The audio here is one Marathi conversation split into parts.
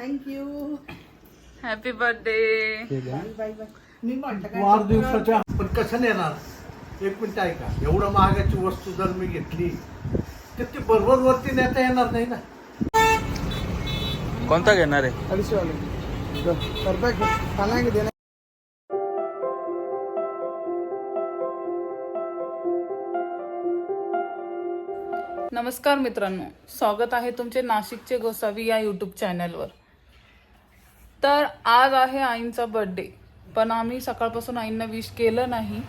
थँक्यू हॅपी बर्थडे मी वाढदिवसाच्या पण कसं नेणार? एक मिनिट ऐका. एवढं महागाची वस्तू जर मी घेतली तर ती बरोबर वरती नेता येणार नाही ना? कोणता घेणार आहे? अडीचशे वाले परफेक्ट नमस्कार मित्रांनो. स्वागत आहे तुमचे नाशिकचे गोसावी या यूट्यूब चॅनलवर तर आज आहे आईंचा बर्थडे पण आम्ही सकाळपासून आईंना विश केलं नाही.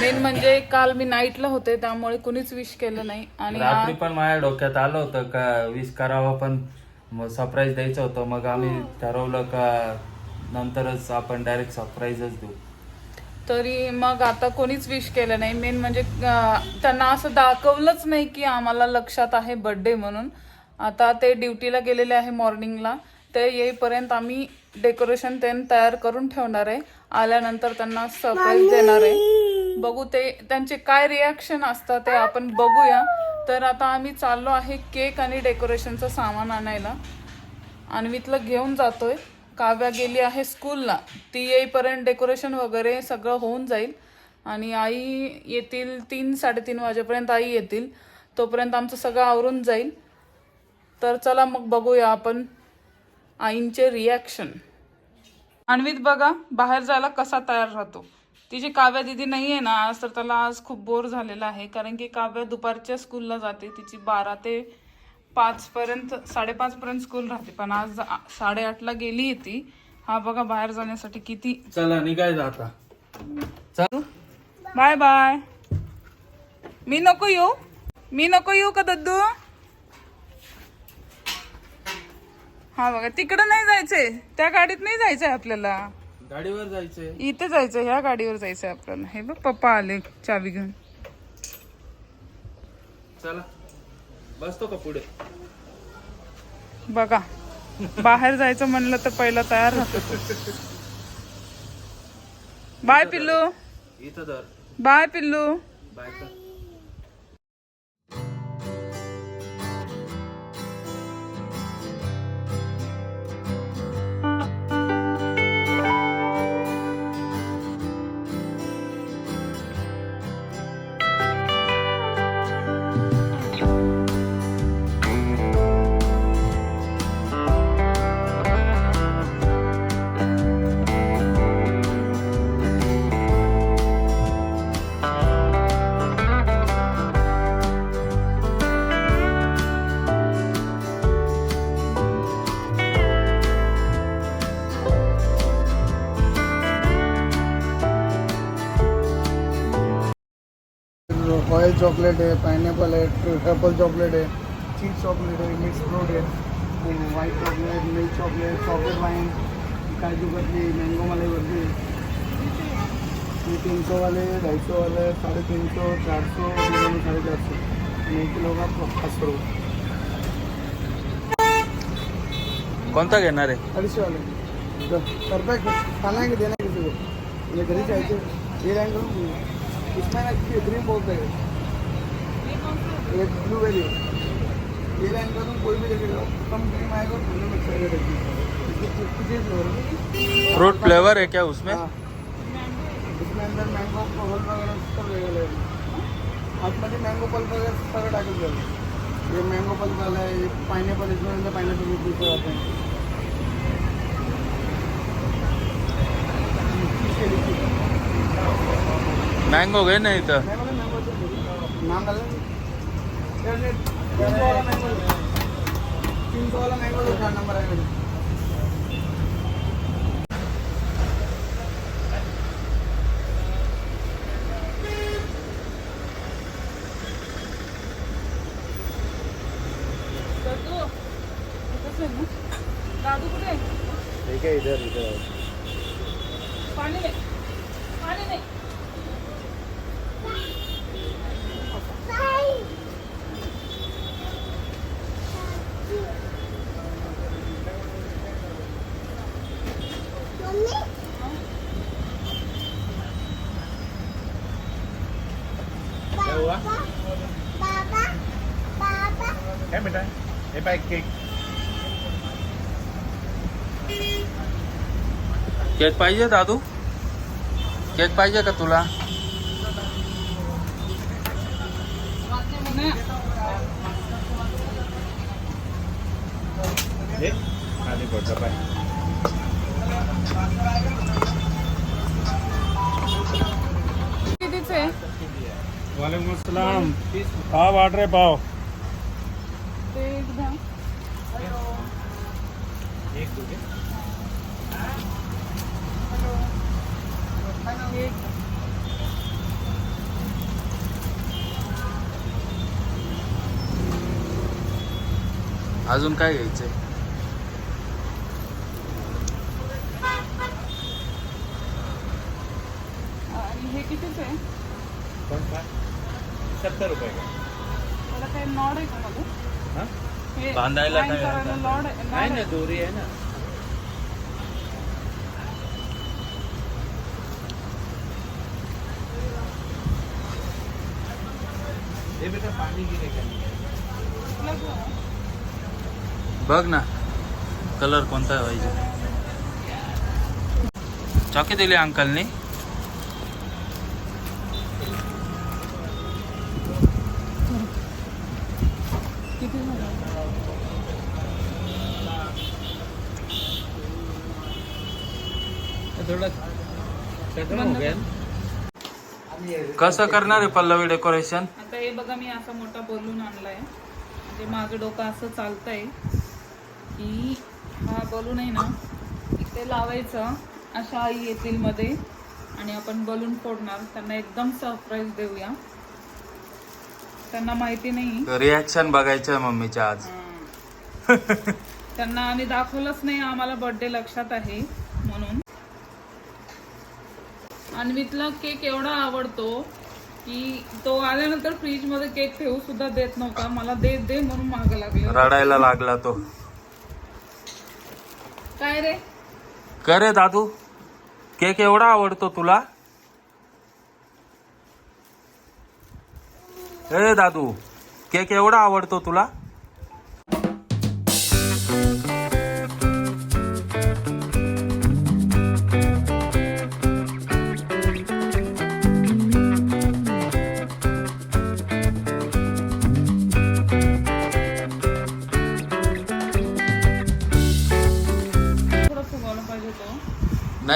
मेन म्हणजे काल मी नाईटला होते त्यामुळे कुणीच विश केलं नाही. आणि रात्री पण माझ्या डोक्यात आलं होतं का विश करावं पण सरप्राईज द्यायचं होतं. मग आम्ही ठरवलं का नंतरच आपण डायरेक्ट सरप्राईजच देऊ. तरी मग आता कोणीच विश केलं नाही. मेन म्हणजे त्यांना असं दाखवलंच नाही की आम्हाला लक्षात आहे बर्थडे म्हणून. आता ते ड्युटीला गेलेले आहे मॉर्निंगला ते येईपर्यंत आम्ही डेकोरेशन ते तयार करून ठेवणार आहे. आल्यानंतर त्यांना सरप्राईज देणार आहे. बघू ते त्यांचे काय रिॲक्शन असतं ते आपण बघूया. तर आता आम्ही चाललो आहे केक आणि डेकोरेशनचं सामान आणायला. अन्वितला घेऊन जातोय. काव्या गेली आहे स्कूलला ती येईपर्यंत डेकोरेशन वगैरे सगळं होऊन जाईल. आणि आई येतील तीन साडेतीन वाजेपर्यंत आई येतील. तोपर्यंत आमचं सगळं आवरून जाईल. तर चला मग बघूया आपण. आईंचे रिॲक्शन अन्वित बघा बाहेर जायला कसा तयार राहतो? तिची काव्या दिदी नाही आहे ना आज तर त्याला आज खूप बोर झालेला आहे. कारण की काव्या दुपारच्या स्कूलला जाते तिची बारा ते पाच पर्यंत साडेपाच पर्यंत स्कूल राहते. पण आज साडेआठला गेली आहे ती. हा बघा बाहेर जाण्यासाठी किती चला निघाय चल. Bye bye. मी नको येऊ. मी नको येऊ का दद्दू? हा बघा तिकडं नाही जायचंय. त्या गाडीत नाही जायचंय आपल्याला. गाडीवर जायचंय. इथे जायचं ह्या गाडीवर जायचंय आपल्याला. हे बघ पप्पा आले चावी घेऊन. चला. बसतो का पुढे? बघा बाहेर जायचं म्हणलं तर पहिला तयार राहतो. बाय पिल्लू. इथं धर. बाय पिल्लू. बाय चॉकलेट है पाइन पाइनएप्पल है ट्रिपल चॉकलेट है चीज़ चॉकलेट है मिक्स फ्रूट है white chocolate milk chocolate chocolate wine kaju katli mango मलाई बर्फ़ी ये तीन सौ वाले ढाई सौ वाले साढ़े तीन सौ चार सौ साढ़े चार सौ। एक किलो का पाँच सौ रुपये कोणता घेणार आहे अडीचशे वाले। परफेक्ट खाना है। कि देना किसी को। ये घरी चाहिए ये लाइन इसमें ना ग्रीन बोलते हैं। ये ब्लूबेरी ये लाइन करूँ कोई भी लेके जाओ कम क्रीम आएगा और ठंडे में चाहिए रहती है इसकी fifty cheese flavour fruit flavour है क्या उसमें? हाँ। इसमें अंदर मैंगो पल वगैरह सब वेगवेगळे आतमध्ये मँगो पल्प वगैरे सगळं टाकून जाईल ये मँगो पल्प वाला है। ये पाइनएप्पल इसमें अंदर पाइनएप्पल भी दूसरे आते हैं। मँगो घे ना इथं मैं बोला मैंगो तो नाम डाल नंबर आहे दादू कुठे ठीक आहे इधर इधर. पाय केक केक पाहिजे दादू? केक पाहिजे का तुला? कितीचे वालेकुम अस्सलाम. पाव ऑर्डर है पाव ते एक द्या एक अजून काय घ्यायचंय? आणि हे कितीच आहे? सत्तर रुपये का? त्याला काही नॉड आहे का मध्ये हा? बांधायला काय करायला लॉड आहे आहे नॉड ना आहे. दोरी आहे ना. हे बेटा पाणी गिरे कुठला घेऊ? बघ ना. कलर कोणता पाहिजे? चॉकी दिली अंकलनी. कसं करणार आहे पल्लवी डेकोरेशन आता हे बघा मी असा मोठा बलून आणलाय. म्हणजे माझं डोकं असं चालतंय. की हा बलून आहे ना इथे लावायचं अशा आई येतील मध्ये. आणि आपण बलून फोडणार. त्यांना एकदम सरप्राईज देऊया. त्यांना माहिती नाही. रिॲक्शन बघायचं मम्मीच्या आज. त्यांना आम्ही दाखवलंच नाही आम्हाला बर्थडे लक्षात आहे म्हणून. अन्वितला केक एवढा आवडतो की तो आल्यानंतर फ्रीजमध्ये केक ठेवू सुद्धा देत नव्हता. मला दे दे म्हणून माग लागले. रडायला लागला तो. काय रे? करे दादू. केक एवढा आवडतो तुला? ए दादू केक एवढा आवडतो तुला?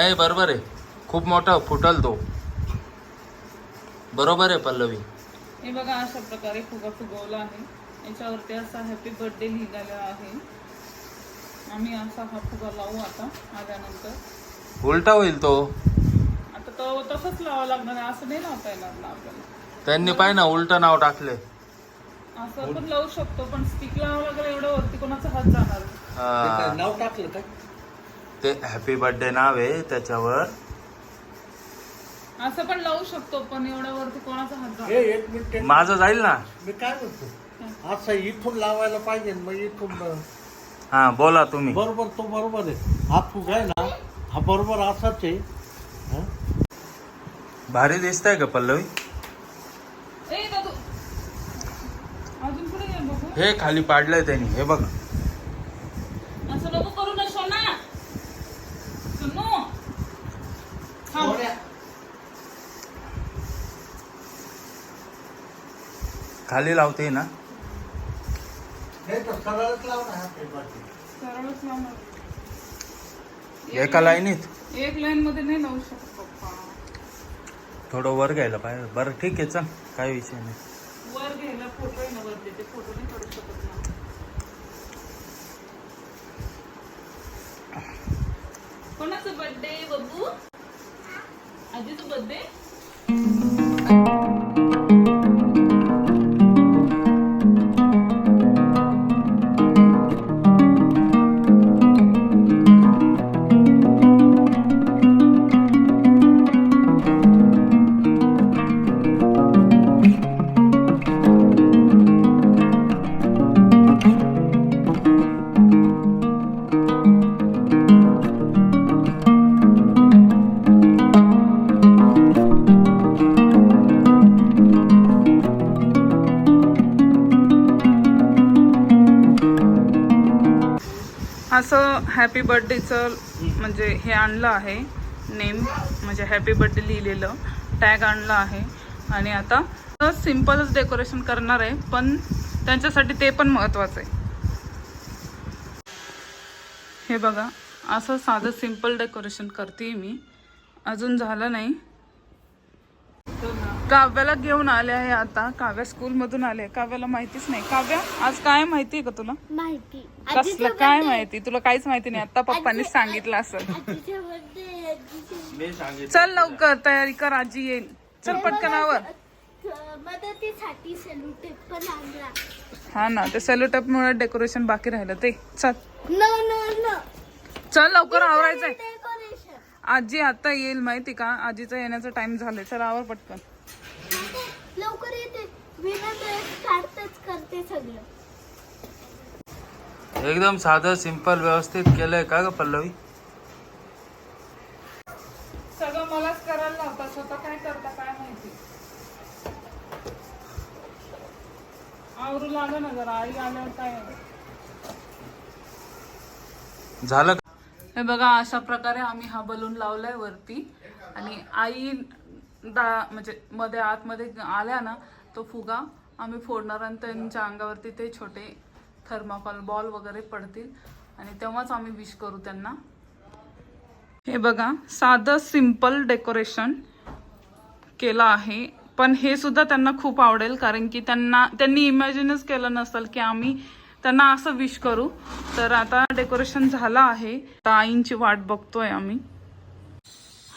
नाही बरोबर आहे. खूप मोठा फुटल तो. बरोबर आहे पल्लवी. हे बघा अशा प्रकारे फुगा फुगवला आहे. याच्यावरती असा हॅपी बर्थडे लिहिलेला आहे. आम्ही असा हा फुगा लावू आता आल्यानंतर. उलटा होईल तो. आता तो तसंच लावावा लागणार आहे असं नाही लावता येणार ना आपल्याला. त्यांनी पाय ना उलट नाव टाकले असं आपण लावू शकतो पण स्टिक लावावं लागेल एवढं वरती कोणाचा हात जाणार हा, नाव टाकलं काय ते हॅपी बर्थडे नाव आहे त्याच्यावर. असं पण लावू शकतो पण एवढ्या वरती कोणाचा हात हे जाणार एक मिनिट माझं जाईल ना? मी काय म्हणतो? असं इथून लावायला पाहिजे मग इथून हा बोला तुम्ही. बरोबर तो बरोबर आहे. हा फुगा आहे ना हा बरोबर असाच आहे. हं? भारी दिसतंय का पल्लवी? ए दादू. अजून पुढे ये बघू. हे खाली पाडलंय त्यांनी हे बघ असं नको करू ना सोना सोनू थांब. खाली लावते ना. सरळच लावणार. एका लाईनीत? एक लाईन मध्ये नाही लावू शकत पप्पा. थोडं वर घ्यायला पाहिजे. बरं ठीक आहे चल. काय विषय नाही. वर घ्यायला फोटो आहे ना वरती ते फोटो नाही काढू शकत ना. कोणाचं बर्थडे बब्बू आजीचं बर्थडे असं हॅपी बर्थडेचं म्हणजे हे आणलं आहे. नेम म्हणजे हॅपी बर्थडे लिहिलेलं. टॅग आणलं आहे. आणि आता सिम्पलच डेकोरेशन करणार आहे पण त्यांच्यासाठी ते पण महत्त्वाचं आहे. हे बघा असं साधं सिंपल डेकोरेशन करते मी. अजून झालं नाही. काव्याला घेऊन आले आहे आता. काव्या स्कूलमधून आले. काव्याला माहितीच नाही. काव्या आज काय माहिती आहे का तुला? माहिती. कसलं काय माहिती? तुला काहीच माहिती नाही. आता पप्पांनी सांगितलं असं मी सांगितलं चल लवकर तयारी कर आजी येईल. चल पटकन आवर. अं, मदतीसाठी सेल्युटेप पण आणला. हा ना ते सेलोटप मुळे डेकोरेशन बाकी राहिलं ते. चल. नो नो नो चल लवकर आवरायचंय. डेकोरेशन आजी आता येईल माहिती का? आजीचा येण्याचा टाइम झालाय. चल आवर पटकन. लवकर येते. विना ड्रेस काढतेच करते सगळं. एकदम साधं सिंपल व्यवस्थित केलंय का ग पल्लवी? सगळं मलाच करायला लावता. स्वतः काय करता काय माहिती? आवरू लागलं ना जरा. आई आल्यावर काय झालं? हे बघा अशा प्रकारे आम्ही हा बलून लावलाय वरती. आणि आई दा म्हणजे मध्ये आतमध्ये आल्या ना तो फुगा आम्ही फोडणार आणि त्यांच्या अंगावरती ते छोटे थर्माकॉल बॉल वगैरे पडतील. आणि तेव्हाच आम्ही विश करू त्यांना. हे बघा साधं सिंपल डेकोरेशन केलं आहे. पण हे सुद्धा त्यांना खूप आवडेल कारण की त्यांना त्यांनी इमॅजिनच केलं नसेल की आम्ही त्यांना असं विश करू. तर आता डेकोरेशन झालं आहे. आता आईंची वाट बघतोय आम्ही.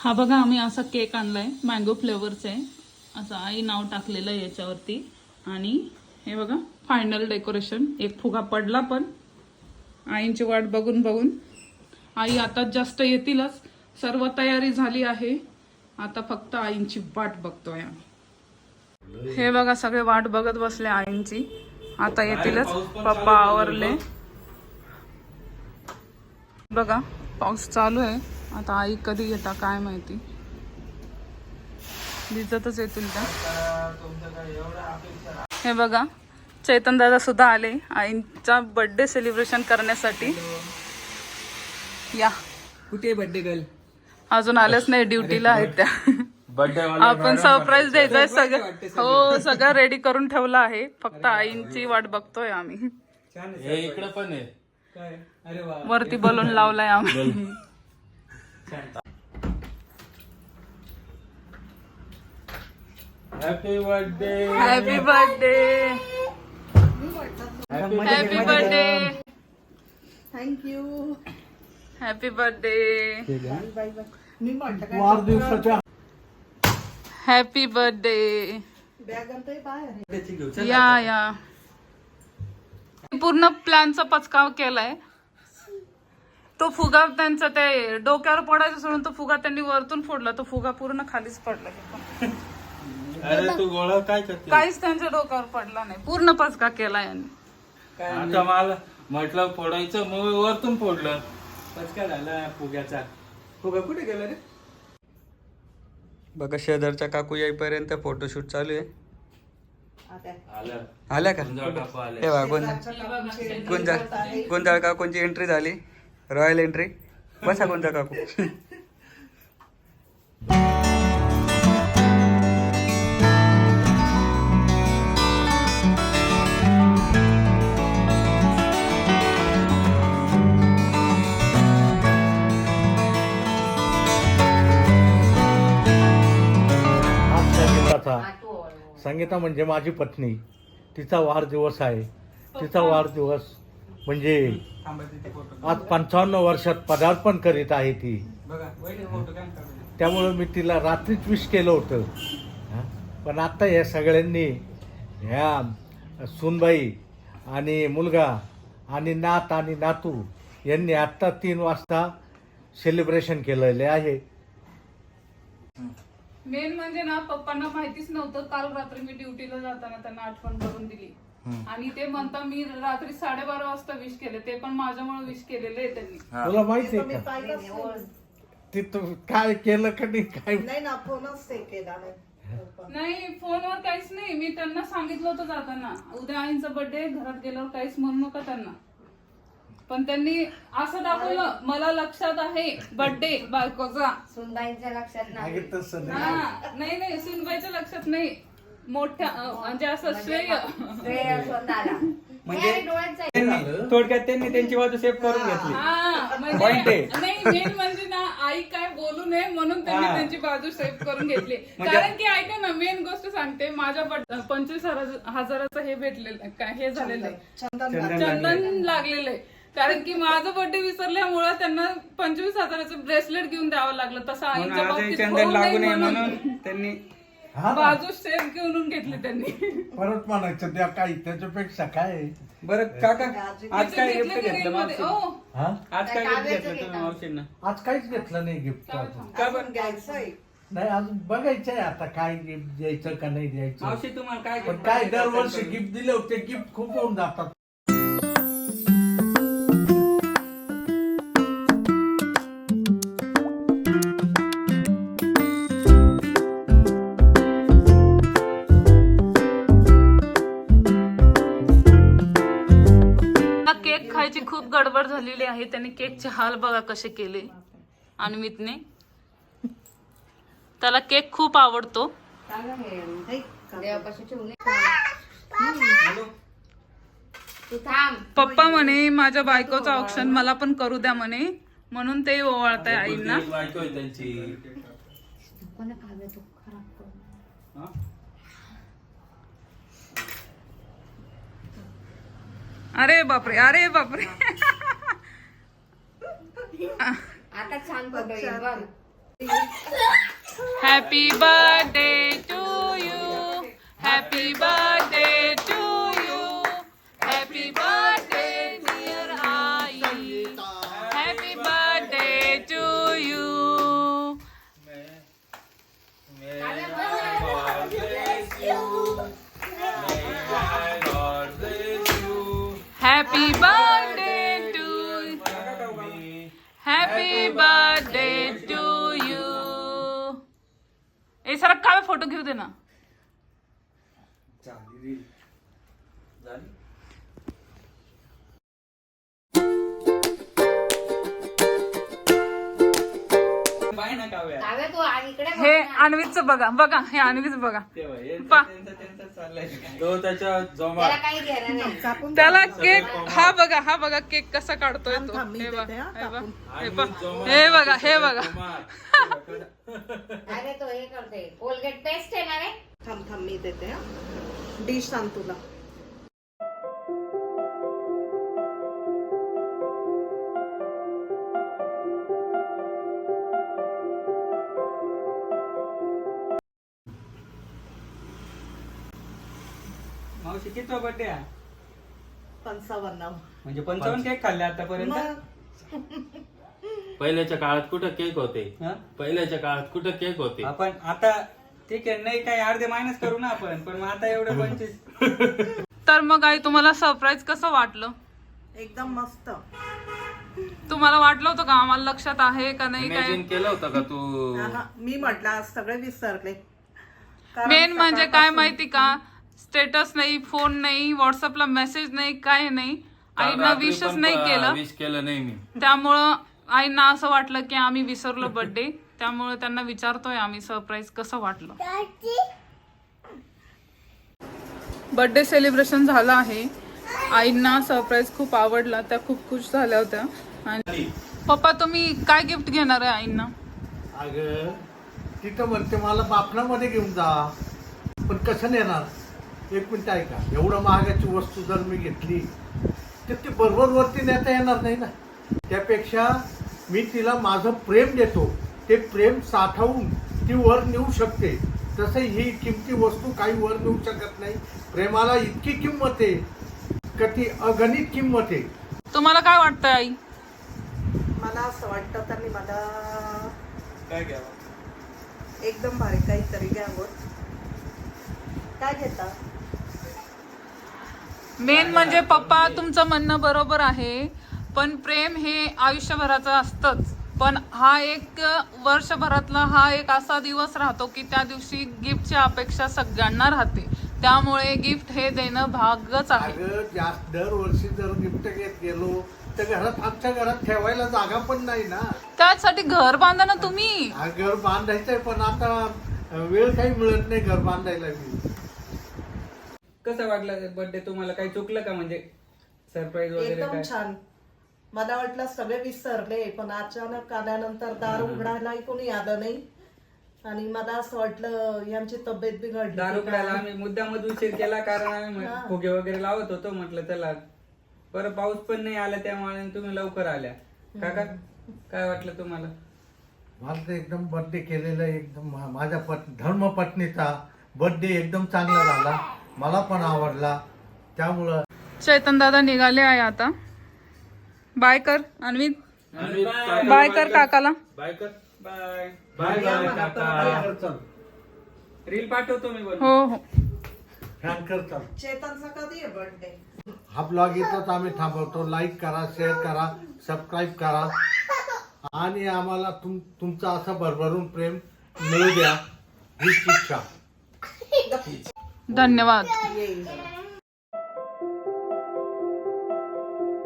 हा बघा आम्ही असा केक आणलाय मँगो फ्लेवरचा आहे. असं आई नाव टाकलेलं आहे याच्यावरती. आणि हे बघा फायनल डेकोरेशन एक फुगा पडला पण. आईंची वाट बघून बघून. आई आता जास्त येतीलच. सर्व तयारी झाली आहे. आता फक्त आईंची वाट बघतोय आम्ही. हे बघा सगळे वाट बघत बसले आईंची. आता येतीलच. पप्पा आवरले. बघा पाऊस चालू आहे. आता आई कधी येता काय माहिती? दिसतच येतील त्या हे बघा चैतन दादा सुद्धा आले. आईंचा बर्थडे सेलिब्रेशन करण्यासाठी. या. कुठे बर्थडे गर्ल अजून आल्याच नाही ड्युटीला आहेत त्या. बर्थडे आपण सरप्राईज द्यायचंय सगळं. हो सगळं रेडी करून ठेवलं आहे. फक्त आईंची वाट बघतोय आम्ही. हे इकडे पण आहे. काय? अरे वा. वरती बलून लावलाय आम्ही. Happy birthday happy birthday happy birthday thank you happy birthday वाढदिवसाच्या हॅपी बर्थडे या या. पूर्ण प्लॅनचा पचकाव केलाय. तो फुगा त्यांचा ते डोक्यावर पडायचं सोडून तो फुगा त्यांनी वरतून फोडला. तो फुगा पूर्ण खालीच पडला. अरे तू गोळा काय करते? काहीच त्यांच्या डोक्यावर पडला नाही. पूर्ण पचका केला यांनी. आता मला म्हटलं फोडायचं मग वरतून फोडलं. पचका झाला फुग्याचा. फुगा कुठे गेला रे? बघा शेजारच्या काकू येईपर्यंत फोटोशूट चालू आहे. आलं. आल्या का? गुंजाळ काकू आले. हे बघा गुंजा गुंजाळ गुंजाळ काकूंची एंट्री झाली. रॉयल एंट्री बसा कोणता काकू? संगीता म्हणजे माझी पत्नी. तिचा वाढदिवस आहे. तिचा वाढदिवस म्हणजे आज पंचावन्न वर्षात पदार्पण करीत आहे ती. त्यामुळं मी तिला रात्रीच विश केलं होतं. पण आता या सगळ्यांनी ह्या सुनबाई आणि मुलगा आणि नात आणि नातू यांनी आत्ता तीन वाजता सेलिब्रेशन केलेले आहे. मेन म्हणजे ना पप्पांना माहितीच नव्हतं. काल रात्री मी ड्युटीला जाताना त्यांना आठवण करून दिली. आणि ते म्हणता मी रात्री साडेबारा वाजता विश केले. ते पण माझ्यामुळे विश केलेले आहे त्यांनी. तुला माहिती आहे का? ते तू काय केलं का नाही काय? नाही फोनवर काहीच नाही. मी त्यांना सांगितलं होतं जाताना. उद्या आईंचा बर्थडे घरात गेल्यावर काहीच म्हणू नका त्यांना. पण त्यांनी असं दाखवलं मला लक्षात आहे बर्थडे बायकोचा. सुनबाईंच्या लक्षात नाही. तसं नाही. हा. नाही नाही सुनबाईच्या लक्षात नाही. म्हणजे असं श्रेय. श्रेय स्वतःला म्हणजे जाईल त्यांनी थोडक्यात त्यांनी त्यांची बाजू सेव्ह करून घेतली. हा Point म्हणजे आहे. नाही मेन म्हणजे ना आई काय बोलू नये म्हणून त्यांनी हा. त्यांची बाजू सेव्ह करून घेतली. म्हणजे- कारण की ऐका ना मेन गोष्ट सांगते. माझ्या बट- पंचवीस हजार- हजाराचं हे भेटलेलं आहे, काय हे झालेलं आहे. चंदन चंदन लागलेलं. आहे. कारण की माझं बर्थडे विसरल्यामुळे त्यांना पंचवीस हजाराचं ब्रेसलेट घेऊन द्यावं लागलं. तसं म्हणून आईच्या आजही बाबतीत चंदन होऊ नये लागू नये म्हणून. म्हणून त्यांनी. बाजू सेव्ह घेऊन घेतली त्यांनी. परत म्हणायचं त्या काही त्याच्यापेक्षा काय? आहे? बरं काका आज काय गिफ्ट घेतलं? मावशी हा? आज काय गिफ्ट घेतलं तुम्ही. मावशींना? आज काहीच घेतलं नाही गिफ्ट अजून. का बरं? नाही अजून बघायचंय आता काय गिफ्ट द्यायचं का नाही द्यायचं. मावशी तुम्हाला काय पण gift काय पाहिजे? दरवर्षी? गिफ्ट दिले होते गिफ्ट खूप होऊन जातात. आहे त्याने केकचे हाल बघा कसे केले. अन्वितने त्याला केक खूप आवडतो. पप्पा म्हणे माझ्या बायकोचं ऑप्शन मला पण करू द्या म्हणे. म्हणून ते आईंना. बायको आहे हा? अरे बापरे अरे बापरे. आता छान फोटो बघ happy birthday to you happy birthday happy birthday to you ए सर काय फोटो घेऊ दे काव्या काव्य तू आ- इकडे बघ हे ना. अन्वीचं बघा बघा हे अन्वीच बघा. तेव्हा यांचं- पा. त्यांचं- त्यांचं चाललंय तो त्याच्या जमा त्याला काही घेणं नाही. त्याला केक हा बघा हा बघा केक कसा काढतोय तो. हे बघा हे बघा हे बघा. हे बघा हे बघा. अरे तो हे करते कोलगेट पेस्ट आहे ना रे? थांब थांब मी देते हा. डिश सांग तुला. पंचावन्न. म्हणजे पंचावन्न केक खाल्ले आतापर्यंत? पहिल्याच्या काळात कुठं केक होते? हा? पहिल्याच्या काळात कुठं केक होते? आपण आता ठीक आहे नाही काही अर्धे मायनस करू ना आपण पण मग आता एवढं पंचवीस. तर मग आई तुम्हाला सरप्राईज कसं वाटलं? एकदम मस्त. तुम्हाला वाटलं होतं का? आम्हाला लक्षात आहे का नाही? काय? इमॅजिन केलं होतं का तू? आहा, मी म्हटलं आज सगळे विसरले. कारण मेन म्हणजे काय माहिती का? स्टेटस नाही फोन नाही व्हॉट्सअपला मेसेज नाही काय नाही. आईना विशच नाही केलं. विश केलं नाही मी. त्यामुळं आईना असं वाटलं की आम्ही विसरलो बर्थडे त्यामुळे त्यांना विचारतोय आम्ही सरप्राईज कसं वाटलं. बर्थडे सेलिब्रेशन झालं आहे. आईंना सरप्राईज खूप आवडला. त्या खूप खुश झाल्या होत्या. आणि पप्पा तुम्ही काय गिफ्ट घेणार आहे आईंना? अगं तिथं म्हणते मला बापणामध्ये घेऊन जा. पण कसं नेणार? एक मिनिट ऐका. एवढं महागाची वस्तू जर मी घेतली तर ती बरोबर वरती नेता येणार नाही ना? त्यापेक्षा मी तिला माझं प्रेम देतो. ते प्रेम साठवून ती वर नेऊ शकते. तसं ही किमती वस्तू काही वर नेऊ शकत नाही. प्रेमाला इतकी किंमत आहे का ती अगणित किंमत आहे? तुम्हाला काय वाटतं आई? मला असं वाटतं त्यांनी मला काय घ्यावं? एकदम भारी काहीतरी घ्यावं. काय घेता? मेन म्हणजे पप्पा तुमचं म्हणणं बरोबर आहे. पण प्रेम हे आयुष्यभराचं असतंच. पण हा एक वर्षभरातला हा एक असा दिवस राहतो की त्या दिवशी गिफ्टची अपेक्षा सगळ्यांना राहते. त्यामुळे गिफ्ट हे देणं भागच आहे. अगं जास्त दरवर्षी जर गिफ्ट घेत गेलो तर घरात आमच्या घरात ठेवायला जागा पण नाही ना. त्यासाठी घर बांधा ना तुम्ही. हा घर बांधायचंय पण आता वेळ काही मिळत नाही घर बांधायला बी. कसं वाटलं बर्थडे तुम्हाला काही चुकलं का म्हणजे सरप्राईज वगैरे एकदम काय? छान. मला वाटलं सगळे विसरले पण अचानक आल्यानंतर दार उघडायलाही कोणी आलं नाही. आणि मला असं वाटलं यांची तब्येत बिघडली. दारू प्यायला. आम्ही मुद्दामच उशीर केला कारण आम्ही हा. फुगे वगैरे लावत होतो म्हटलं चला. बरं पाऊस पण नाही आला त्यामुळे तुम्ही लवकर आल्या. काका काय वाटलं तुम्हाला? मला तर एकदम बर्थडे केलेला एकदम मा- माझ्या पत् धर्मपत्नीचा बर्थडे एकदम चांगला झाला. मला पण आवडला. त्यामुळं चैतन दादा निघाले आहे आता. बाय कर अन्वित. बाय. कर काकाला. Bye bye. या मग आता चल रील पाठवतो मी हो हो. फॅन कर चल चेतनचा कधी आहे बर्थडे हा ब्लॉग इथंच आम्ही थांबवतो. लाईक करा शेअर करा सबस्क्राईब करा. आणि आम्हाला तुम तुमचं असं भरभरून प्रेम मिळू द्या. हीच इच्छा धन्यवाद.